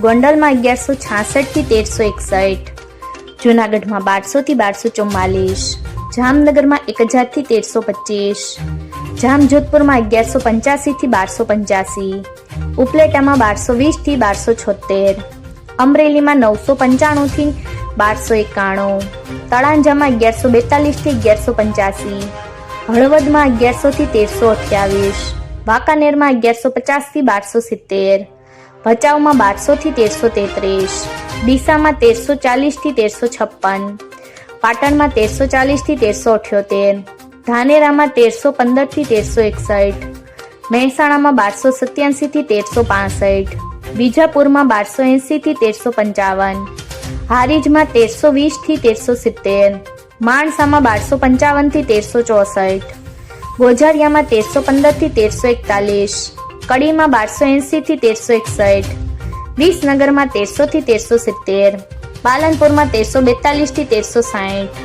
ગોંડલમાં અગિયારસો છાસઠથી તેરસો એકસઠ. જુનાગઢમાં બારસોથી બારસો ચુમ્માલીસ. જામનગરમાં એક હજારથી તેરસો પચીસ. જામજોધપુરમાં અગિયારસો પંચ્યાસીથી બારસો પંચ્યાસી. ઉપલેટામાં બારસો વીસથી બારસો છોતેર અમરેલીમાં નવસો પંચાણુંથી બારસો એકાણું. તળાંજામાં અગિયારસો બેતાલીસથી અગિયારસો પંચ્યાસી. હળવદમાં અગિયારસોથી તેરસો અઠ્યાવીસ. વાંકાનેરમાં અગિયારસો પચાસથી બારસો સિત્તેર. ભચાઉમાં બારસો થી તેરસો તેત્રીસ, ડીસામાં તેરસો ચાલીસથી તેરસો છપ્પન, પાટણમાં તેરસો ચાલીસથી તેરસો અઠ્યોતેર, ધાનેરામાં તેરસો પંદરથી તેરસો એકસઠ, મહેસાણામાં બારસો સત્યાસી થી તેરસો પાસઠ, વિજાપુરમાં બારસો એંસી થી તેરસો પંચાવન, હારીજમાં તેરસો વીસથી તેરસો સિત્તેર, માણસામાં બારસો પંચાવનથી તેરસો ચોસઠ, ગોઝારિયામાં તેરસો પંદરથી તેરસો એકતાલીસ કડીમાં બારસો એંસી થી તેરસો એકસઠ. વિસનગરમાં તેરસો થી તેરસો સિત્તેર. પાલનપુરમાં તેરસો બેતાલીસથી તેરસો સાઠ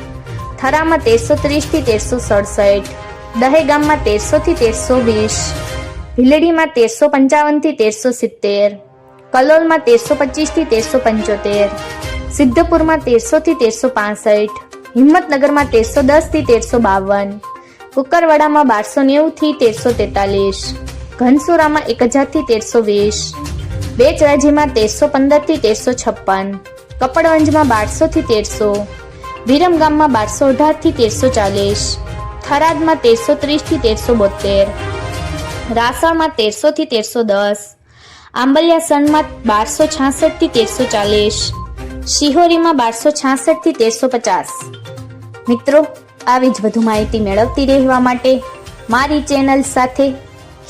થરામાં તેરસો ત્રીસથી તેરસો સડસઠ. દહેગામમાં તેરસો થી તેરસો વીસ. ભીલડીમાં તેરસો પંચાવનથી તેરસો સિત્તેર. કલોલમાં તેરસો પચીસથી તેરસો પંચોતેર. સિદ્ધપુરમાં તેરસો થી તેરસો પાસઠ. હિંમતનગરમાં તેરસો દસથી તેરસો બાવન. કુકરવાડામાં બારસો નેવું થી તેરસો તેતાલીસ. ઘનસુરામાં એક હજારથી તેરસો વીસ બેચરાજીમાં તેરસો પંદરથી તેરસો છપ્પન, કપડવંજમાં બારસોથી તેરસો, વિરમગામમાં બારસો અઢારથી તેરસો ચાલીસ, થરાદમાં તેરસો ત્રીસથી તેરસો બોતેર, રાસણમાં તેરસોથી તેરસો દસ આંબલિયાસણમાં બારસો છાસઠથી તેરસો ચાલીસ, શિહોરીમાં બારસો છાસઠથી તેરસો પચાસ. મિત્રો, આવી જ વધુ માહિતી મેળવતી રહેવા માટે મારી ચેનલ સાથે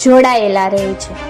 જોડાયેલા રહે છે.